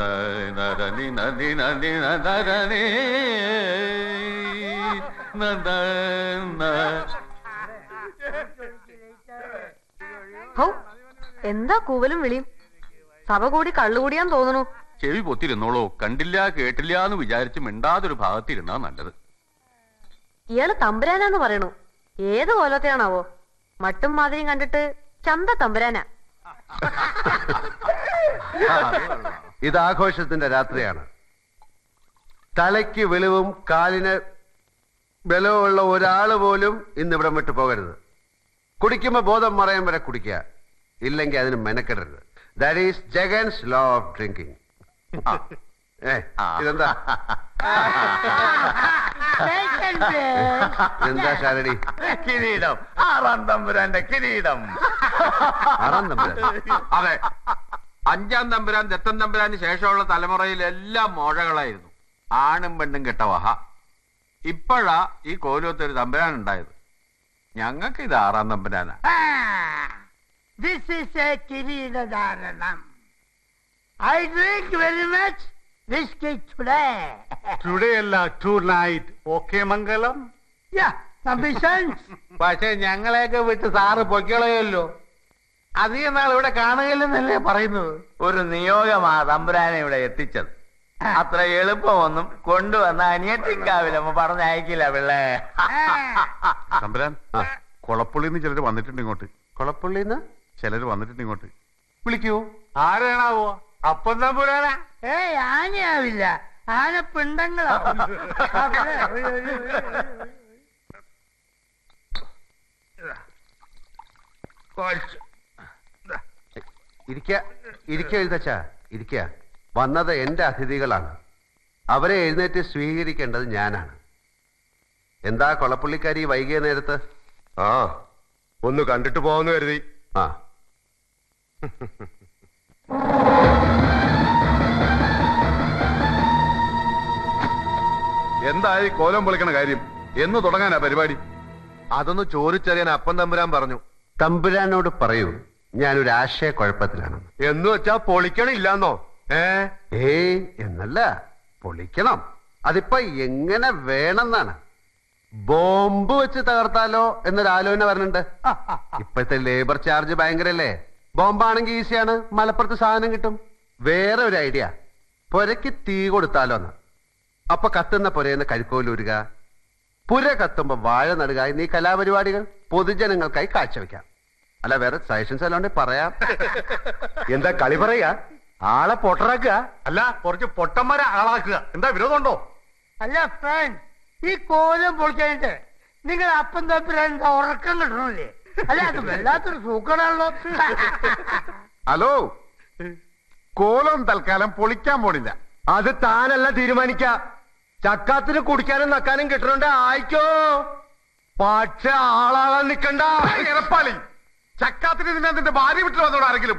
നദി നദി നദി നദരനേ നദ എന്താ കൂവലും വിളിയും? സഭ കൂടി കള്ളുകൂടിയാൻ തോന്നുന്നു. ചെവി പൊത്തിരുന്നോളൂ. കണ്ടില്ല കേട്ടില്ല എന്ന് വിചാരിച്ച് മിണ്ടാതൊരു ഭാഗത്തിരുന്നാ നല്ലത്. ഇയാൾ തമ്പുരാനാന്ന് പറയണു. ഏത് കോലത്തെയാണാവോ മട്ടും മാതിരിയും കണ്ടിട്ട് ചന്ത തമ്പുരാനാ. ഇത് ആഘോഷത്തിന്റെ രാത്രിയാണ്. തലയ്ക്ക് വെളിവും കാലിന് ബലവുമുള്ള ഒരാൾ പോലും ഇന്ന് ഇവിടെ വിട്ടു പോകരുത്. കുടിക്കുമ്പോൾ ബോധം മറയാൻ വരെ കുടിക്കുക. ഇല്ലെങ്കിൽ അതിന് മെനക്കെടരുത്. That is ജഗൻസ് law of drinking ഇതെന്താ? എന്താ ശാരടി കിരീടം. ആറാം തമ്പുരാന്റെ കിരീടം. ആറാം തമ്പുരാൻ അതെ. അഞ്ചാം തമ്പുരാൻ ദത്തം തമ്പുരാന് ശേഷമുള്ള തലമുറയിലെല്ലാം മോഴകളായിരുന്നു ആണും പെണ്ണും കെട്ട വഹ. ഇപ്പോഴാ ഈ കോലത്ത് ഒരു തമ്പുരാൻ ഉണ്ടായത്. ഞങ്ങൾക്ക് ഇത് ആറാം തമ്പുരാനാ. This is a കിരീടധാരണം I drink very much whisky today today അല്ല tonight okay Mangalam? Yeah ambitions പക്ഷെ ഞങ്ങളെയൊക്കെ വിട്ട് സാറ് പൊയ്ക്കളയല്ലോ അധികം നാൾ ഇവിടെ കാണുകയില്ലെന്നല്ലേ പറയുന്നത്? ഒരു നിയോഗമാ തമ്പുരാനെ ഇവിടെ എത്തിച്ചത്. അത്ര എളുപ്പമൊന്നും കൊണ്ടുവന്ന അനിയത്തിക്കാവിലമ്മ പറഞ്ഞയക്കില്ല പിള്ളേ. തമ്പുരാൻ കൊളപ്പുള്ളിന്ന് ചിലര് വന്നിട്ടുണ്ട് ഇങ്ങോട്ട്. കൊളപ്പുള്ളിന്ന്? ചിലര് വന്നിട്ടുണ്ട് ഇങ്ങോട്ട്. വിളിക്കൂ. ആരാണാവോ അപ്പം തമ്പുരാനാ? ഏയ് ആനയാവില്ല. ആന പിണ്ടങ്ങളാ പിണ്ടങ്ങളാവും ഇരിക്ക ഇരിക്ക എഴുതച്ച ഇരിക്ക. വന്നത് എന്റെ അതിഥികളാണ്. അവരെ എഴുന്നേറ്റ് സ്വീകരിക്കേണ്ടത് ഞാനാണ്. എന്താ കൊളപ്പുള്ളിക്കാരി വൈകിയ നേരത്ത്? ആ ഒന്ന് കണ്ടിട്ട് പോവാന്ന് കരുതി. ആ. എന്തായി കോലം പൊളിക്കണ കാര്യം? എന്ന് തുടങ്ങാനാ പരിപാടി? അതൊന്ന് ചോദിച്ചറിയാൻ അപ്പൻ തമ്പുരാൻ പറഞ്ഞു. തമ്പുരാനോട് പറയൂ. ഞാനൊരു ആശയക്കുഴപ്പത്തിലാണ് എന്ന് വെച്ചാ പൊളിക്കണില്ലെന്നോ ഏ? ഏ എന്നല്ല. പൊളിക്കണം. അതിപ്പോ എങ്ങനെ വേണമെന്നാണ്. ബോംബ് വെച്ച് തകർത്താലോ എന്നൊരു ആലോചന വരുന്നുണ്ട്. ഇപ്പോഴത്തെ ലേബർ ചാർജ് ഭയങ്കരല്ലേ? ബോംബാണെങ്കിൽ ഈസിയാണ്. മലപ്പുറത്ത് സാധനം കിട്ടും. വേറെ ഒരു ഐഡിയ. പുരയ്ക്ക് തീ കൊടുത്താലോ എന്ന് അപ്പൊ കത്തുന്ന പുരയെന്ന് കഴുക്കോലൂരുക പുര കത്തുമ്പോ വാഴ നടുക എന്നീ കലാപരിപാടികൾ പൊതുജനങ്ങൾക്കായി കാഴ്ചവെക്കാം. അല്ല വേറെ സജഷൻസ് അല്ലാണ്ട് പറയാം. എന്താ കളി പറയാ ആളെ പൊട്ടറാക്കുക? അല്ല കുറച്ച് പൊട്ടന്മാരെ ആളാക്കുക. എന്താ വിരോധമുണ്ടോ? അല്ല ഫ്രണ്ട് ഈ കോലം പൊളിക്കാനിട്ട് നിങ്ങൾ അപ്പം തപ്പിരാൻ ഉറക്കം കിട്ടണില്ലേ? അല്ല അത് വല്ലാത്തൊരു സൂക്കടാണല്ലോ ഹലോ കോലം തൽക്കാലം പൊളിക്കാൻ പോണില്ല. അത് താനല്ല തീരുമാനിക്ക ചക്കാത്തിന് കുടിക്കാനും നക്കാനും കിട്ടണുണ്ട് ആയിക്കോ. പക്ഷെ ആളാകാൻ നിക്കണ്ട ഇറപ്പാളി ചക്കാത്തിന് നിന്നെ നിന്റെ ഭാര്യ വിട്ടു വന്നോട് ആരെങ്കിലും?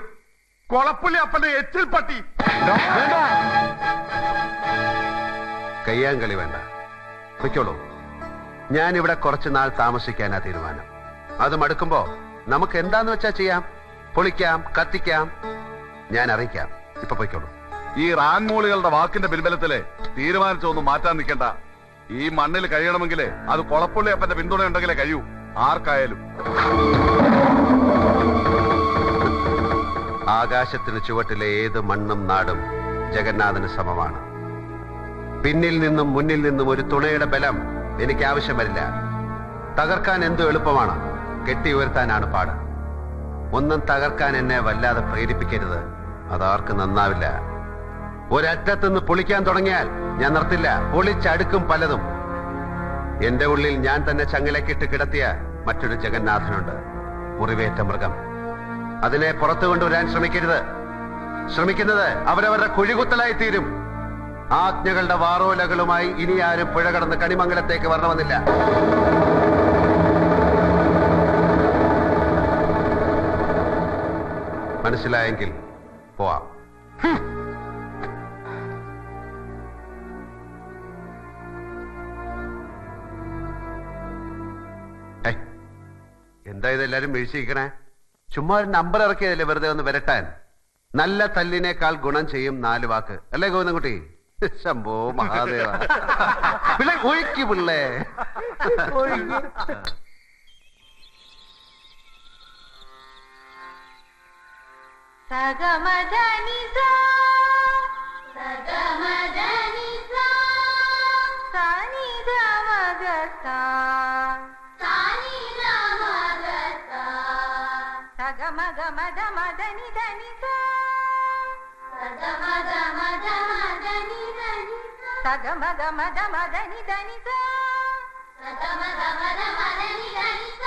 കൊളപ്പുള്ളി അപ്പന്റെ എച്ചിൽ പട്ടി. കയ്യാങ്കളി വേണ്ട. പൊയ്ക്കോളൂ ഞാൻ ഇവിടെ കുറച്ചു നാൾ താമസിക്കാനാ തീരുമാനം. അത് മടുക്കുമ്പോ നമുക്ക് എന്താന്ന് വെച്ചാ ചെയ്യാം? പൊളിക്കാം കത്തിക്കാം. ഞാൻ അറിയിക്കാം. ഇപ്പൊ പൊയ്ക്കോളൂ. ഈ റാൻമൂളികളുടെ വാക്കിന്റെ പിൻബലത്തിൽ തീരുമാനിച്ചൊന്നും മാറ്റാൻ നിൽക്കണ്ട. ഈ മണ്ണിൽ കഴിയണമെങ്കിൽ അത് കൊളപ്പുള്ളി അപ്പന്റെ പിന്തുണ ഉണ്ടെങ്കിലേ കഴിയൂ. ആർക്കായാലും. ആകാശത്തിന് ചുവട്ടിലെ ഏത് മണ്ണും നാടും ജഗന്നാഥന് സമമാണ്. പിന്നിൽ നിന്നും മുന്നിൽ നിന്നും ഒരു തുണയുടെ ബലം എനിക്ക് ആവശ്യം വരില്ല. തകർക്കാൻ എന്തു എളുപ്പമാണ്? കെട്ടി ഉയർത്താനാണ് പാട്. ഒന്നും തകർക്കാൻ എന്നെ വല്ലാതെ പ്രേരിപ്പിക്കരുത്. അതാർക്ക് നന്നാവില്ല. ഒരറ്റത്തുനിന്ന് പൊളിക്കാൻ തുടങ്ങിയാൽ ഞാൻ നിർത്തില്ല. പൊളിച്ചടുക്കും പലതും. എന്റെ ഉള്ളിൽ ഞാൻ തന്നെ ചങ്ങലക്കിട്ട് കിടത്തിയ മറ്റൊരു ജഗന്നാഥനുണ്ട്. മുറിവേറ്റ മൃഗം. അതിനെ പുറത്തു കൊണ്ടുവരാൻ ശ്രമിക്കരുത്. ശ്രമിക്കുന്നത് അവരവരുടെ കുഴികുത്തലായി തീരും. ആജ്ഞകളുടെ വാറോലകളുമായി ഇനി ആരും പുഴ കടന്ന് കണിമംഗലത്തേക്ക് വരണമെന്നില്ല. മനസ്സിലായെങ്കിൽ പോവാം. എന്താ ഇതെല്ലാരും വീഴ്ചയിക്കണേ ചുമ്മാ ഒരു നമ്പർ ഇറക്കിയതല്ലേ വെറുതെ ഒന്ന് വരട്ടാൻ? നല്ല തല്ലിനേക്കാൾ ഗുണം ചെയ്യും നാല് വാക്ക്. അല്ലേ ഗോവിന്ദൻകുട്ടി? ശംഭോ മഹാദേവ. പിള്ളേ ഒഴുക്കി പിള്ളേ. സഗമദനിസ സഗമദനിസ మగ మగ మద మదని ధనిత మగ మద మదని ధనిత సగ మగ మద మదని ధనిత మగ మగ మద మదని ధనిత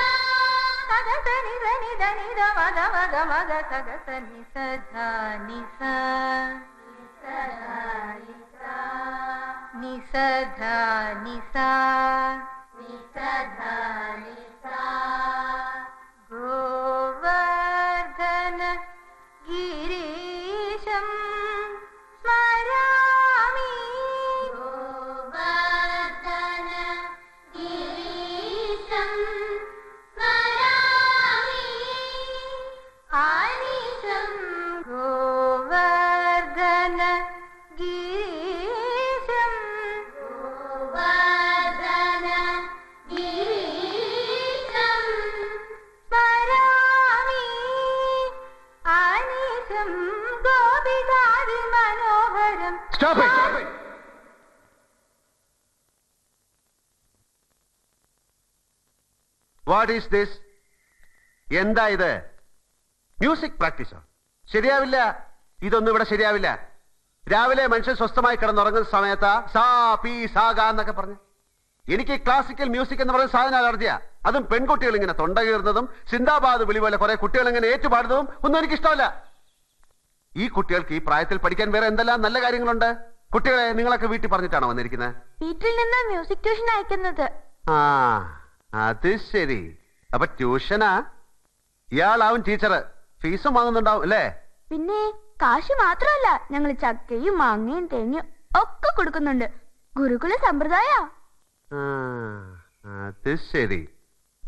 సగ ధని ధని ధని ద మగ మగ మగ సగ ధని స ధని స నిస ధని స నిస ధని വാട്ട് ഈസ് ദിസ് എന്താ ഇത്? മ്യൂസിക് പ്രാക്ടീസോ ശരിയാവില്ല? ഇതൊന്നും ഇവിടെ ശരിയാവില്ല. രാവിലെ മനുഷ്യൻ സ്വസ്ഥമായി കിടന്നുറങ്ങുന്ന സമയത്ത് സാ പി സാ എന്നൊക്കെ പറഞ്ഞു. എനിക്ക് ക്ലാസിക്കൽ മ്യൂസിക് എന്ന് പറയുന്ന സാധന അലർജിയ അതും പെൺകുട്ടികൾ ഇങ്ങനെ തൊണ്ട കീറുന്നതും സിന്ദാബാദ് വിളി പോലെ കുറെ കുട്ടികൾ ഇങ്ങനെ ഏറ്റുപാടുന്നതും ഒന്നും എനിക്ക് ഇഷ്ടമല്ല ഈ കുട്ടികൾക്ക് ഈ പ്രായത്തിൽ പഠിക്കാൻ വേറെ എന്തെല്ലാം നല്ല കാര്യങ്ങളുണ്ട്? കുട്ടികളെ നിങ്ങളൊക്കെ വീട്ടിൽ പറഞ്ഞിട്ടാണോ വന്നിരിക്കുന്നത്? വീട്ടിൽ നിന്ന് മ്യൂസിക് ട്യൂഷൻ അയക്കുന്നത്. ആ. അത് ശരി. അപ്പൊ ട്യൂഷനാ? ഇയാളാവും ടീച്ചർ ഫീസും വാങ്ങുന്നുണ്ടാവും അല്ലേ? പിന്നെ കാശ് മാത്രമല്ല ഞങ്ങൾ ചക്കയും മാങ്ങയും തേങ്ങയും ഒക്കെ കൊടുക്കുന്നുണ്ട്. ഗുരുകുല സമ്പ്രദായ. ആ, അത് ശരി.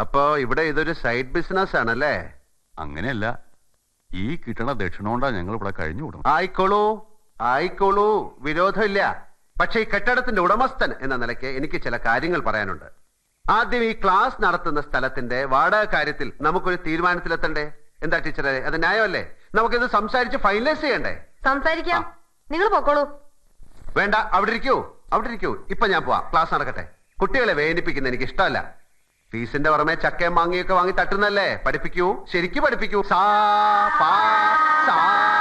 അപ്പോ ഇവിടെ ഇതൊരു സൈഡ് ബിസിനസ് ആണല്ലേ അങ്ങനെയല്ല. ഈ കിട്ടണ ദക്ഷിണ കൊണ്ടാ ഞങ്ങൾ ഇവിടെ കഴിഞ്ഞു വിടും ആയിക്കോളൂ ആയിക്കോളൂ. വിരോധമില്ല. പക്ഷെ ഈ കെട്ടിടത്തിന്റെ ഉടമസ്ഥൻ എന്ന നിലയ്ക്ക് എനിക്ക് ചില കാര്യങ്ങൾ പറയാനുണ്ട്. ആദ്യം ഈ ക്ലാസ് നടത്തുന്ന സ്ഥലത്തിന്റെ വാടക കാര്യത്തിൽ നമുക്കൊരു തീരുമാനത്തിലെത്തണ്ടേ? എന്താ ടീച്ചറെ അത് ന്യായമല്ലേ? നമുക്കിത് സംസാരിച്ച് ഫൈനലൈസ് ചെയ്യണ്ടേ? സംസാരിക്കാം. നിങ്ങൾ പൊക്കോളൂ. വേണ്ട അവിടെ ഇരിക്കൂ അവിടെ ഇരിക്കൂ. ഇപ്പൊ ഞാൻ പോവാ. ക്ലാസ് നടക്കട്ടെ. കുട്ടികളെ വേദനിപ്പിക്കുന്ന എനിക്ക് ഇഷ്ടമല്ല. ഫീസിന്റെ പുറമെ ചക്കയും മാങ്ങിയൊക്കെ വാങ്ങി തട്ടുന്നല്ലേ? പഠിപ്പിക്കൂ. ശരിക്കും പഠിപ്പിക്കൂ. സാ പാ സാ.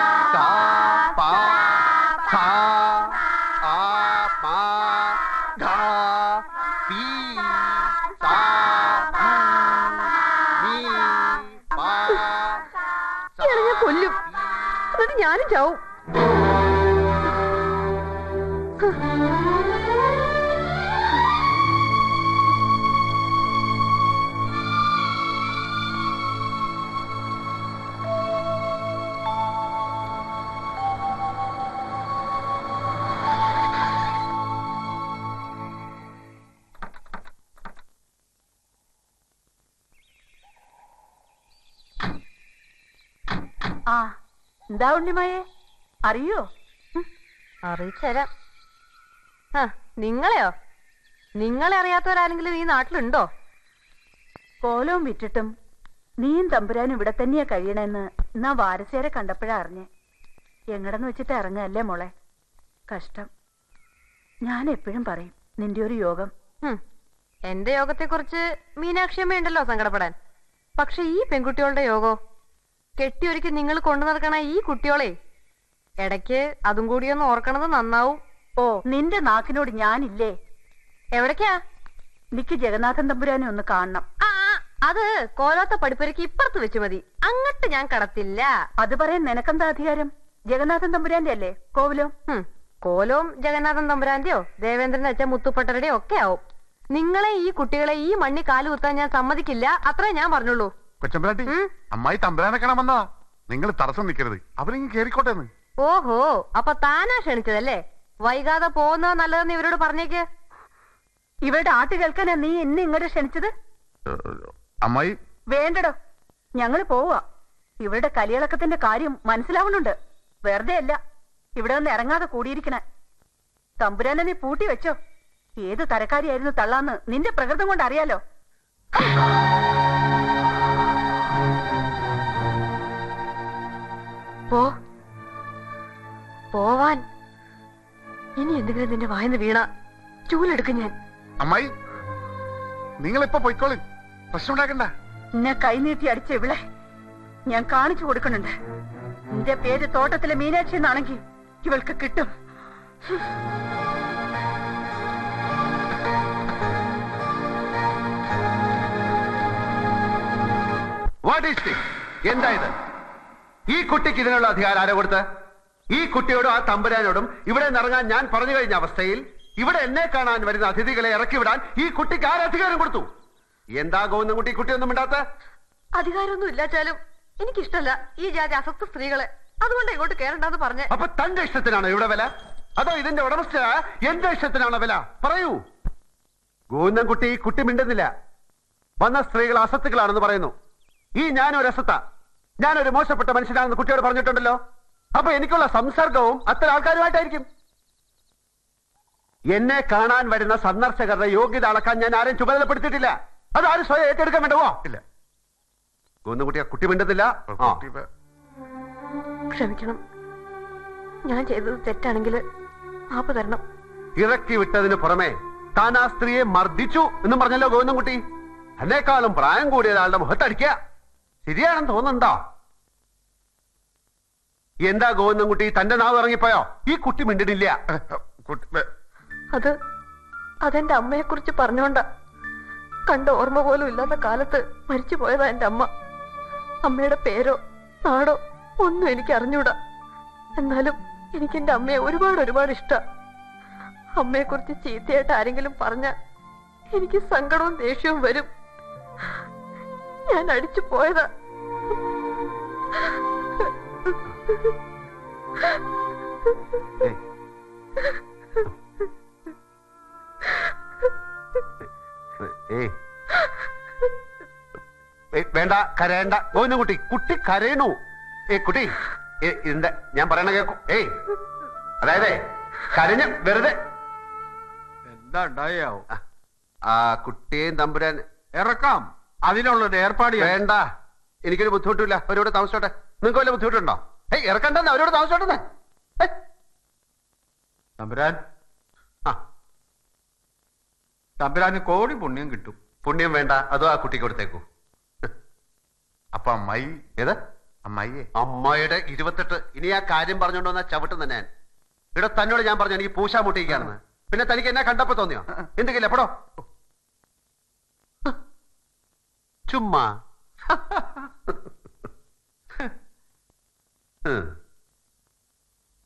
എന്താ ഉണ്ണിമയെ? അറിയോ? അറിയിച്ചുതരാം. ആ നിങ്ങളെയോ? നിങ്ങളെ അറിയാത്തവരാരെങ്കിലും ഈ നാട്ടിലുണ്ടോ? കോലവും വിറ്റിട്ടും നീയും തമ്പുരാനും ഇവിടെ തന്നെയാ കഴിയണെന്ന് എന്നാ വാരസേരെ കണ്ടപ്പോഴാ അറിഞ്ഞേ. എങ്ങടെന്ന് വെച്ചിട്ട് ഇറങ്ങല്ലേ മോളെ? കഷ്ടം. ഞാൻ എപ്പോഴും പറയും നിന്റെ ഒരു യോഗം. എന്റെ യോഗത്തെക്കുറിച്ച് മീനാക്ഷിയമ്മ ഉണ്ടല്ലോ സങ്കടപ്പെടാൻ. പക്ഷെ ഈ പെൺകുട്ടികളുടെ യോഗോ? കെട്ടിയൊരുക്കി നിങ്ങൾ കൊണ്ടു നടക്കണ ഈ കുട്ടിയോളെ ഇടയ്ക്ക് അതും കൂടി ഒന്ന് ഓർക്കണത് നന്നാവും. ഓ നിന്റെ നാക്കിനോട് ഞാനില്ലേ? എവിടേക്കാ? നിക്ക് ജഗന്നാഥൻ തമ്പുരാനെ ഒന്ന് കാണണം. അത് കോലാത്ത പഠിപ്പരക്ക് ഇപ്പുറത്ത് വെച്ച് മതി. അങ്ങട്ട് ഞാൻ കടത്തില്ല. അത് പറയാൻ നിനക്കെന്താ അധികാരം? ജഗന്നാഥൻ തമ്പുരാന്റെ അല്ലേ? കോവിലോ? കോലവും ജഗന്നാഥൻ തമ്പുരാന്റെയോ? ദേവേന്ദ്രൻ അച്ഛൻ മുത്തുപ്പട്ടരുടെയോ ഒക്കെ ആവും. നിങ്ങളെ ഈ കുട്ടികളെ ഈ മണ്ണി കാലു കുത്താൻ ഞാൻ സമ്മതിക്കില്ല. അത്രേ ഞാൻ പറഞ്ഞുള്ളൂ. അമ്മായി തമ്പരാനെ കാണാൻ വന്നതാ. നിങ്ങൾ തടസ്സം നിൽക്കരുത്. അവരിങ്ങനെ കേറിക്കോട്ടെ ഓഹോ അപ്പൊ താനാ ക്ഷണിച്ചതല്ലേ? വൈകാതെ പോകുന്നത് നല്ലതെന്ന് ഇവരോട് പറഞ്ഞേക്ക്. ഇവരുടെ ആട്ട് കേൾക്കാനാ നീ എന്നെ ഇങ്ങോട്ട് ക്ഷണിച്ചത്? അമ്മായി? വേണ്ടടോ. ഞങ്ങൾ പോവാ ഇവരുടെ കലിയിളക്കത്തിന്റെ കാര്യം മനസ്സിലാവുന്നുണ്ട്. വെറുതെ അല്ല. ഇവിടെ നിന്ന് ഇറങ്ങാതെ കൂടിയിരിക്കണേ. തമ്പുരാനെ നീ പൂട്ടി വെച്ചോ. ഏത് തരക്കാരിയായിരുന്നു തള്ളാന്ന് നിന്റെ പ്രകൃതം കൊണ്ട് അറിയാലോ. പോ. പോവാൻ ഇനി എന്തെങ്കിലും നിന്റെ വായന്ന് വീണ? ചൂലെടുക്കും ഞാൻ. അമ്മായി നിങ്ങളിപ്പോ പൊയ്ക്കോളി. പ്രശ്നം ഉണ്ടാക്കണ്ട. എന്നെ കൈനീട്ടി അടിച്ച ഇവിളെ ഞാൻ കാണിച്ചു കൊടുക്കുന്നുണ്ട്. നിന്റെ പേര് തോട്ടത്തിലെ മീനാക്ഷി എന്നാണെങ്കിൽ ഇവൾക്ക് കിട്ടും. വാട്ട് ഈസ് എന്താ ഇത്? ഈ കുട്ടിക്ക് ഇതിനുള്ള അധികാരം ആരോ കൊടുത്ത്? ഈ കുട്ടിയോടും ആ തമ്പുരാനോടും ഇവിടെ നിറങ്ങാൻ ഞാൻ പറഞ്ഞു കഴിഞ്ഞ അവസ്ഥയിൽ ഇവിടെ എന്നെ കാണാൻ വരുന്ന അതിഥികളെ ഇറക്കി വിടാൻ ഈ കുട്ടിക്ക് ആരും അധികാരം കൊടുത്തു? എന്താ ഗോവിന്ദൻ കുട്ടി കുട്ടിയൊന്നും ഇണ്ടാത്ത അധികാരമൊന്നും ഇല്ലാച്ചാലും എനിക്കിഷ്ടല്ല ഈ ജാതി അസ്വസ്ഥ സ്ത്രീകളെ. അതുകൊണ്ട് ഇങ്ങോട്ട് കേറണ്ടെന്ന് പറഞ്ഞേ. അപ്പൊ തന്റെ ഇഷ്ടത്തിനാണോ ഇവിടെ വില? അതോ ഇതിന്റെ ഉടമസ്ഥ എന്റെ ഇഷ്ടത്തിനാണോ വില? പറയൂ. ഗോവിന്ദൻ കുട്ടി ഈ കുട്ടി മിണ്ടുന്നില്ല. വന്ന സ്ത്രീകൾ അസത്തുക്കളാണെന്ന് പറയുന്നു. ഈ ഞാനൊരു അസത്ത ഞാനൊരു മോശപ്പെട്ട മനുഷ്യനാണെന്ന് കുട്ടിയോട് പറഞ്ഞിട്ടുണ്ടല്ലോ. അപ്പൊ എനിക്കുള്ള സംസർഗവും അത്ര ആൾക്കാരുമായിട്ടായിരിക്കും. എന്നെ കാണാൻ വരുന്ന സന്ദർശകരുടെ യോഗ്യത അളക്കാൻ ഞാൻ ആരെയും ചുമതലപ്പെടുത്തിയിട്ടില്ല. അത് ആരും സ്വയം ഏറ്റെടുക്കാൻ വേണ്ടവോ ഇല്ല. കുന്നുകുട്ടി കുട്ടി ആ കുട്ടി ഇപ്പൊ- ക്ഷമിക്കണം. ഞാൻ ചെയ്തത് തെറ്റാണെങ്കിൽ മാപ്പ് തരണം ഇറക്കി വിട്ടതിന് പുറമെ താൻ ആ സ്ത്രീയെ മർദ്ദിച്ചു എന്നും പറഞ്ഞല്ലോ ഗോവിന്ദൻകുട്ടി. എന്നെക്കാളും പ്രായം കൂടിയ ഒരാളുടെ മുഖത്തടിക്കുക. ശരിയാണെന്ന് തോന്നുന്നുണ്ടോ? എന്താ ഗോവിന്ദൻകുട്ടി തന്റെ നാവ് ഇറങ്ങിപ്പോയോ? ഈ കുട്ടി മിണ്ടിടില്ല. അത് അതെന്റെ അമ്മയെ കുറിച്ച് പറഞ്ഞോണ്ട. കണ്ട ഓർമ്മ പോലും ഇല്ലാത്ത കാലത്ത് മരിച്ചു പോയതാ എന്റെ അമ്മ. അമ്മയുടെ പേരോ നാടോ ഒന്നും എനിക്ക് അറിഞ്ഞൂടാ. എന്നാലും എനിക്ക് എന്റെ അമ്മയെ ഒരുപാട് ഒരുപാട് ഇഷ്ട. അമ്മയെ കുറിച്ച് ചീത്തയായിട്ട് ആരെങ്കിലും പറഞ്ഞ എനിക്ക് സങ്കടവും ദേഷ്യവും വരും. ഞാൻ അടിച്ചു പോയതാ. വേണ്ട കരയണ്ട. ഗോവിന്ദൻകുട്ടി കുട്ടി. കുട്ടി കരയണു ഏ കുട്ടി ഏ, ഇതിന്റെ ഞാൻ പറയണ കേക്കു. ഏയ് അതായത് കരഞ്ഞ വെറുതെ. എന്താ ആ കുട്ടിയെയും തമ്പുരാൻ ഇറക്കാം. അതിനുള്ളൊരു ഏർപ്പാട് വേണ്ട. എനിക്കൊരു ബുദ്ധിമുട്ടില്ല അവരോട് താമസിച്ചോട്ടെ. നിങ്ങൾക്ക് വല്ല ബുദ്ധിമുട്ടുണ്ടോ? ഇറക്കണ്ടെന്ന് അവരോട് താമസിച്ചോട്ടെ തമ്പുരാൻ. ആ. തമ്പുരാന് കോടി പുണ്യം കിട്ടും. പുണ്യം വേണ്ട അതോ ആ കുട്ടി കൊടുത്തേക്കൂ. അപ്പൊ അമ്മായി ഏത്? അമ്മായിയെ? അമ്മയുടെ ഇരുപത്തെട്ട്. ഇനി ആ കാര്യം പറഞ്ഞോണ്ട് വന്ന ചവിട്ടും തന്നെ ഇവിടെ തന്നോട് ഞാൻ പറഞ്ഞു എനിക്ക് പൂശാ മുട്ടിയിരിക്കാണെന്ന് പിന്നെ തനിക്ക് എന്നെ കണ്ടപ്പോ തോന്നിയോ? എന്തെങ്കിലും എപ്പോഴോ ചുമ്മാ. Huh.